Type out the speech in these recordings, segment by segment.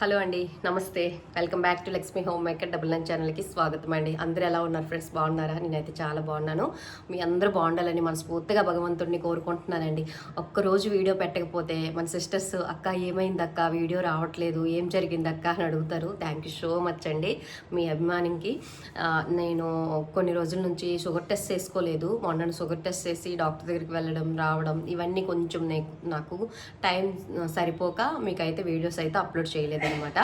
Hello అండి నమస్తే. Welcome back to Lakshmi homemaker double nine ఛానల్కి స్వాగతం అండి. అందరూ ఎలా ఉన్నారు ఫ్రెండ్స్? బాగున్నారా? నేనైతే చాలా బాగున్నాను. మీ అందరూ బాగుండాలని మనస్ఫూర్తిగా భగవంతుడిని కోరుకుంటున్నానండి. ఒక్కరోజు వీడియో పెట్టకపోతే మన సిస్టర్స్ అక్క ఏమైంది అక్క? వీడియో రావట్లేదు. ఏం జరిగింది అక్క? అని అడుగుతారు. థ్యాంక్ యూ సో మచ్ అండి. మీ అభిమానికి నేను కొన్ని రోజుల నుంచి షుగర్ టెస్ట్ చేసుకోలేదు. మొన్న షుగర్ టెస్ట్ చేసి డాక్టర్ దగ్గరికి వెళ్ళడం రావడం ఇవన్నీ కొంచెం నాకు టైం సరిపోక మీకైతే వీడియోస్ అయితే అప్లోడ్ చేయలేదు అనమాట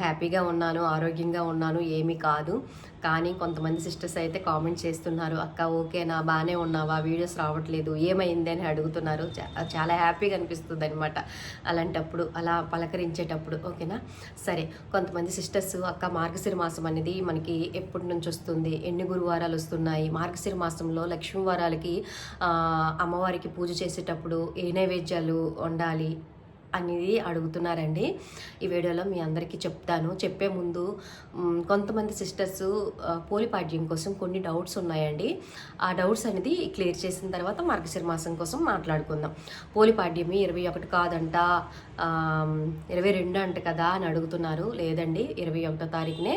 హ్యాపీగా ఉన్నాను ఆరోగ్యంగా ఉన్నాను ఏమీ కాదు. కానీ కొంతమంది సిస్టర్స్ అయితే కామెంట్ చేస్తున్నారు అక్క ఓకేనా బాగానే ఉన్నావా? వీడియోస్ రావట్లేదు. ఏమైంది? అని అడుగుతున్నారు. చాలా హ్యాపీగా అనిపిస్తుంది అనమాట అలాంటప్పుడు అలా పలకరించేటప్పుడు ఓకేనా? సరే కొంతమంది సిస్టర్స్ అక్క మార్గశిర మాసం అనేది మనకి ఎప్పటి నుంచి వస్తుంది? ఎన్ని గురువారాలు వస్తున్నాయి? మార్గశిర మాసంలో లక్ష్మీ వారాలకి అమ్మవారికి పూజ చేసేటప్పుడు ఏ నైవేద్యాలు వండాలి? అనేది అడుగుతున్నారండి. ఈ వీడియోలో మీ అందరికీ చెప్తాను. చెప్పే ముందు కొంతమంది సిస్టర్స్ పోలిపాడ్యం కోసం కొన్ని డౌట్స్ ఉన్నాయండి. ఆ డౌట్స్ అనేది క్లియర్ చేసిన తర్వాత మార్గశిర మాసం కోసం మాట్లాడుకుందాం. పోలిపాడ్యమి ఇరవై ఒకటి కాదంట ఇరవై రెండు అంట కదా అని అడుగుతున్నారు. లేదండి ఇరవై ఒకటో తారీఖునే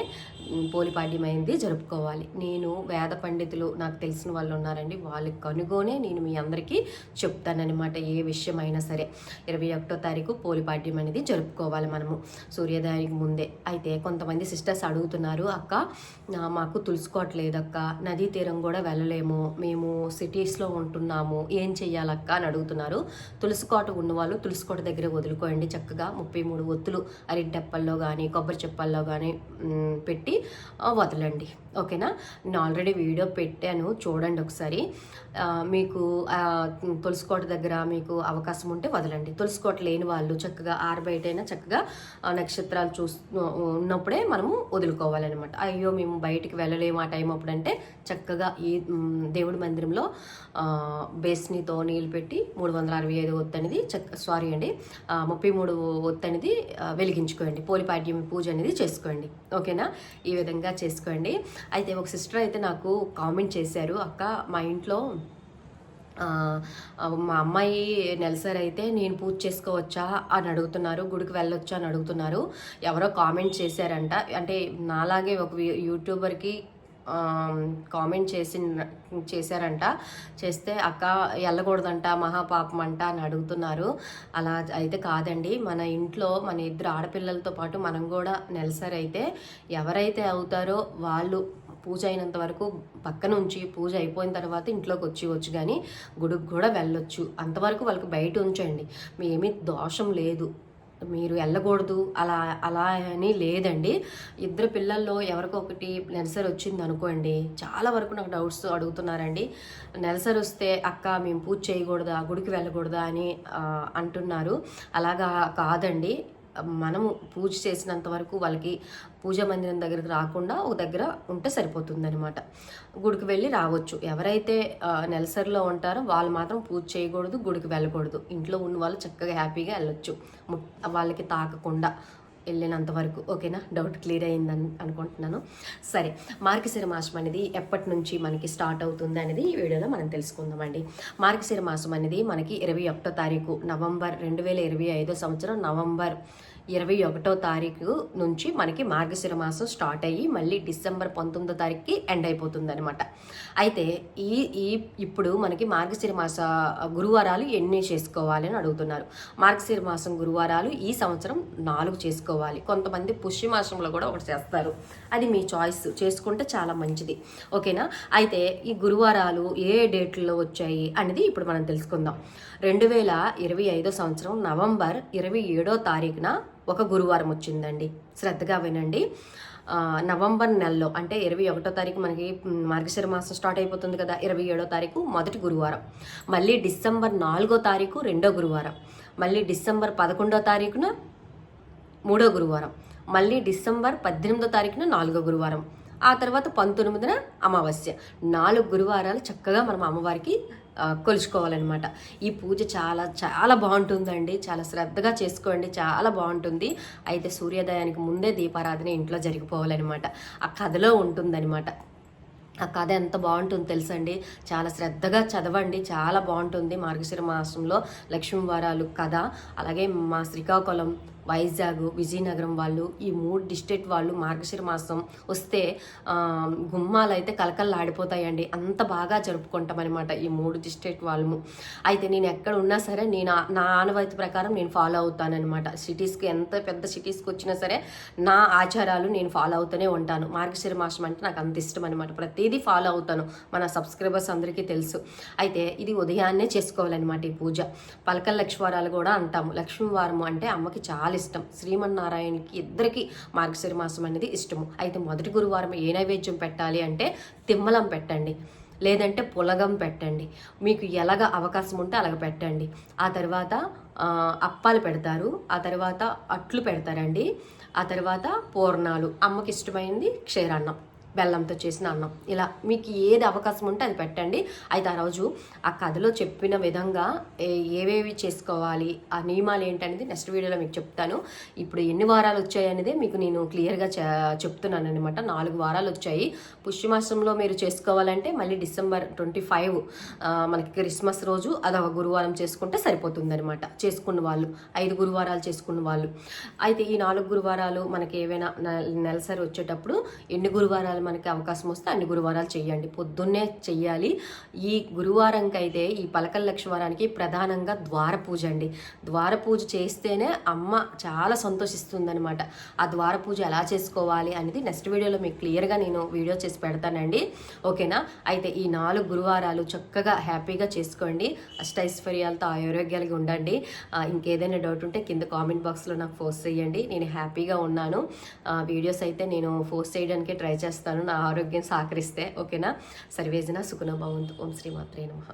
పోలిపాడ్యమైంది జరుపుకోవాలి. నేను వేద పండితులు నాకు తెలిసిన వాళ్ళు ఉన్నారండి. వాళ్ళకి కనుగొనే నేను మీ అందరికీ చెప్తానన్నమాట ఏ విషయం అయినా సరే. ఇరవై ఒకటో తారీఖు పోలిపాడ్యం అనేది జరుపుకోవాలి మనము సూర్యోదయానికి ముందే. అయితే కొంతమంది సిస్టర్స్ అడుగుతున్నారు అక్క మాకు తులుసుకోవట్లేదు అక్క నదీ తీరం కూడా వెళ్ళలేము మేము సిటీస్లో ఉంటున్నాము ఏం చెయ్యాలక్క? అని అడుగుతున్నారు. తులసికోట ఉన్నవాళ్ళు తులసికోట దగ్గర వదులుకోండి చక్కగా ముప్పై మూడు ఒత్తులు అరిటెప్పల్లో కానీ కొబ్బరి చెప్పల్లో కానీ పెట్టి వదలండి. ఓకేనా? నేను ఆల్రెడీ వీడియో పెట్టాను. చూడండి ఒకసారి. మీకు ఆ, తులసికోట దగ్గర మీకు అవకాశం ఉంటే వదలండి. తులసికోట లేని వాళ్ళు చక్కగా ఆరబయటైనా చక్కగా నక్షత్రాలు చూస్ ఉన్నప్పుడే మనము వదులుకోవాలన్నమాట. అయ్యో మేము బయటికి వెళ్ళలేము ఆ టైం అప్పుడంటే చక్కగా ఈ దేవుడి మందిరంలో బేస్నితో నీళ్ళు పెట్టి మూడు వందల అరవై ఐదు ఒత్తు అనేది చక్క సారీ అండి ముప్పై మూడు ఒత్తు అనేది వెలిగించుకోండి. పోలిపాడ్యం పూజ అనేది చేసుకోండి. ఓకేనా? ఈ విధంగా చేసుకోండి. అయితే ఒక సిస్టర్ అయితే నాకు కామెంట్ చేశారు. అక్క మా ఇంట్లో మా అమ్మాయి నెలసరి అయితే నేను పూజ చేసుకోవచ్చా అని అడుగుతున్నారు గుడికి వెళ్ళొచ్చా అని అడుగుతున్నారు. ఎవరో కామెంట్ చేశారంట. అంటే నాలాగే ఒక యూట్యూబర్కి కామెంట్ చేసి చేశారంట. చేస్తే అక్క వెళ్ళకూడదంట మహాపాపం అంట అని అడుగుతున్నారు. అలా అయితే కాదండి. మన ఇంట్లో మన ఇద్దరు ఆడపిల్లలతో పాటు మనం కూడా నెలసరి అయితే ఎవరైతే అవుతారో వాళ్ళు పూజ అయినంత వరకు పక్కన ఉంచి పూజ అయిపోయిన తర్వాత ఇంట్లోకి వచ్చివచ్చు కానీ గుడికి కూడా వెళ్ళొచ్చు. అంతవరకు వాళ్ళకి బయట ఉంచండి. మేమీ దోషం లేదు. మీరు వెళ్ళకూడదు అలా అలా అని లేదండి. ఇద్దరు పిల్లల్లో ఎవరికో ఒకటి నెలసరి వచ్చింది అనుకోండి చాలా వరకు నాకు డౌట్స్ అడుగుతున్నారండి. నెలసరి వస్తే అక్క మేము పూజ చేయకూడదా గుడికి వెళ్ళకూడదా అని అంటున్నారు. అలాగా కాదండి. మనము పూజ చేసినంత వరకు వాళ్ళకి పూజా మందిరం దగ్గరికి రాకుండా ఒక దగ్గర ఉంటే సరిపోతుందనమాట గుడికి వెళ్ళి రావచ్చు. ఎవరైతే నెలసరిలో ఉంటారో వాళ్ళు మాత్రం పూజ చేయకూడదు గుడికి వెళ్ళకూడదు. ఇంట్లో ఉన్న వాళ్ళు చక్కగా హ్యాపీగా వెళ్ళొచ్చు. వాళ్ళకి తాకకుండా. వెళ్ళినంత వరకు ఓకేనా? డౌట్ క్లియర్ అయిందని అనుకుంటున్నాను. సరే మార్గశిర మాసం అనేది ఎప్పటి నుంచి మనకి స్టార్ట్ అవుతుంది అనేది ఈ వీడియోలో మనం తెలుసుకుందామండి. మార్గశిర మాసం అనేది మనకి ఇరవై ఒకటో తారీఖు నవంబర్ రెండు వేల ఇరవై ఐదో సంవత్సరం నవంబర్ ఇరవై ఒకటో తారీఖు నుంచి మనకి మార్గశిర మాసం స్టార్ట్ అయ్యి మళ్ళీ డిసెంబర్ పంతొమ్మిదో తారీఖుకి ఎండ్ అయిపోతుందనమాట అయితే ఈ ఈ ఇప్పుడు మనకి మార్గశిర మాస గురువారాలు ఎన్ని చేసుకోవాలి అని అడుగుతున్నారు. మార్గశిర మాసం గురువారాలు ఈ సంవత్సరం నాలుగు చేసుకోవాలి. కొంతమంది పుష్యమాసంలో కూడా ఒకటి చేస్తారు. అది మీ చాయిస్. చేసుకుంటే చాలా మంచిది. ఓకేనా? అయితే ఈ గురువారాలు ఏ డేట్లో వచ్చాయి అనేది ఇప్పుడు మనం తెలుసుకుందాం. రెండు వేల ఇరవై ఐదో సంవత్సరం నవంబర్ ఇరవై ఏడో తారీఖున ఒక గురువారం వచ్చిందండి. శ్రద్ధగా వినండి. నవంబర్ నెలలో అంటే ఇరవై ఒకటో తారీఖు మనకి మార్గశిర మాసం స్టార్ట్ అయిపోతుంది కదా ఇరవై ఏడో తారీఖు మొదటి గురువారం. మళ్ళీ డిసెంబర్ నాలుగో తారీఖు రెండో గురువారం. మళ్ళీ డిసెంబర్ పదకొండో తారీఖున మూడో గురువారం. మళ్ళీ డిసెంబర్ పద్దెనిమిదో తారీఖున నాలుగో గురువారం. ఆ తర్వాత పంతొమ్మిదిన అమావాస్య. నాలుగు గురువారాలు చక్కగా మనం అమ్మవారికి కొలుచుకోవాలన్నమాట. ఈ పూజ చాలా చాలా బాగుంటుందండి. చాలా శ్రద్ధగా చేసుకోండి. చాలా బాగుంటుంది. అయితే సూర్యోదయానికి ముందే దీపారాధన ఇంట్లో జరిగిపోవాలన్నమాట. ఆ కథలో ఉంటుందన్నమాట. ఆ కథ ఎంత బాగుంటుందో తెలుసండి. చాలా శ్రద్ధగా చదవండి. చాలా బాగుంటుంది మార్గశిర మాసంలో లక్ష్మీవారాలు కథ. అలాగే మా శ్రీకాకుళం వైజాగ్ విజయనగరం వాళ్ళు ఈ మూడు డిస్ట్రిక్ట్ వాళ్ళు మార్గశిర మాసం వస్తే గుమ్మాలు అయితే కలకల్లాడిపోతాయండి అంత బాగా జరుపుకుంటాం అనమాట ఈ మూడు డిస్ట్రిక్ట్ వాళ్ళము. అయితే నేను ఎక్కడ ఉన్నా సరే నేను నా ఆనవాయితీ ప్రకారం నేను ఫాలో అవుతానమాట సిటీస్కి ఎంత పెద్ద సిటీస్కి వచ్చినా సరే నా ఆచారాలు నేను ఫాలో అవుతూనే ఉంటాను. మార్గశిర మాసం అంటే నాకు అంత ఇష్టం అనమాట ప్రతిదీ ఫాలో అవుతాను. మన సబ్స్క్రైబర్స్ అందరికీ తెలుసు. అయితే ఇది ఉదయాన్నే చేసుకోవాలన్నమాట ఈ పూజ. పలకల లక్ష్మీవారాలు కూడా అంటాము. లక్ష్మీవారము అంటే అమ్మకి చాలా ఇష్టం శ్రీమన్నారాయణకి ఇద్దరికి మార్గశిర మాసం అనేది ఇష్టము. అయితే మొదటి గురువారం ఏ నైవేద్యం పెట్టాలి అంటే తిమ్మలం పెట్టండి. లేదంటే పులగం పెట్టండి. మీకు ఎలాగ అవకాశం ఉంటే అలాగ పెట్టండి. ఆ తర్వాత అప్పాలు పెడతారు. ఆ తర్వాత అట్లు పెడతారండి. ఆ తర్వాత పూర్ణాలు. అమ్మకి ఇష్టమైంది క్షీరాన్నం. బెల్లంతో చేసిన అన్నం. ఇలా మీకు ఏది అవకాశం ఉంటే అది పెట్టండి. అయితే ఆ రోజు ఆ కథలో చెప్పిన విధంగా ఏ- ఏవేవి చేసుకోవాలి ఆ నియమాలు ఏంటనేది నెక్స్ట్ వీడియోలో మీకు చెప్తాను. ఇప్పుడు ఎన్ని వారాలు వచ్చాయి అనేది మీకు నేను క్లియర్గా చెప్తున్నాను అనమాట నాలుగు వారాలు వచ్చాయి. పుష్యమాసంలో మీరు చేసుకోవాలంటే మళ్ళీ డిసెంబర్ ట్వంటీ ఫైవ్ మనకి క్రిస్మస్ రోజు అదొక గురువారం చేసుకుంటే సరిపోతుందనమాట చేసుకున్న వాళ్ళు ఐదు గురువారాలు చేసుకున్న వాళ్ళు. అయితే ఈ నాలుగు గురువారాలు మనకి ఏవైనా నెలసరి వచ్చేటప్పుడు ఎన్ని గురువారాలు మనకి అవకాశం వస్తే అన్ని గురువారాలు చేయండి పొద్దున్నే చెయ్యాలి. ఈ గురువారంకి అయితే ఈ పలకల లక్ష్మవారానికి ప్రధానంగా ద్వార పూజ అండి. ద్వార పూజ చేస్తేనే అమ్మ చాలా సంతోషిస్తుందనమాట ఆ ద్వార పూజ ఎలా చేసుకోవాలి అనేది నెక్స్ట్ వీడియోలో మీకు క్లియర్గా నేను వీడియో చేసి పెడతానండి. ఓకేనా? అయితే ఈ నాలుగు గురువారాలు చక్కగా హ్యాపీగా చేసుకోండి. అష్టైశ్వర్యాలతో ఆరోగ్యాలుగా ఉండండి. ఇంకేదైనా డౌట్ ఉంటే కింద కామెంట్ బాక్స్లో నాకు పోస్ట్ చేయండి నేను హ్యాపీగా ఉన్నాను. వీడియోస్ అయితే నేను పోస్ట్ చేయడానికి ట్రై చేస్తాను. చేస్తాను. నా ఆరోగ్యం సహకరిస్తే ఓకేనా? సర్వేజన సుఖన భవంతు. ఓం శ్రీ మాత్రే నమః.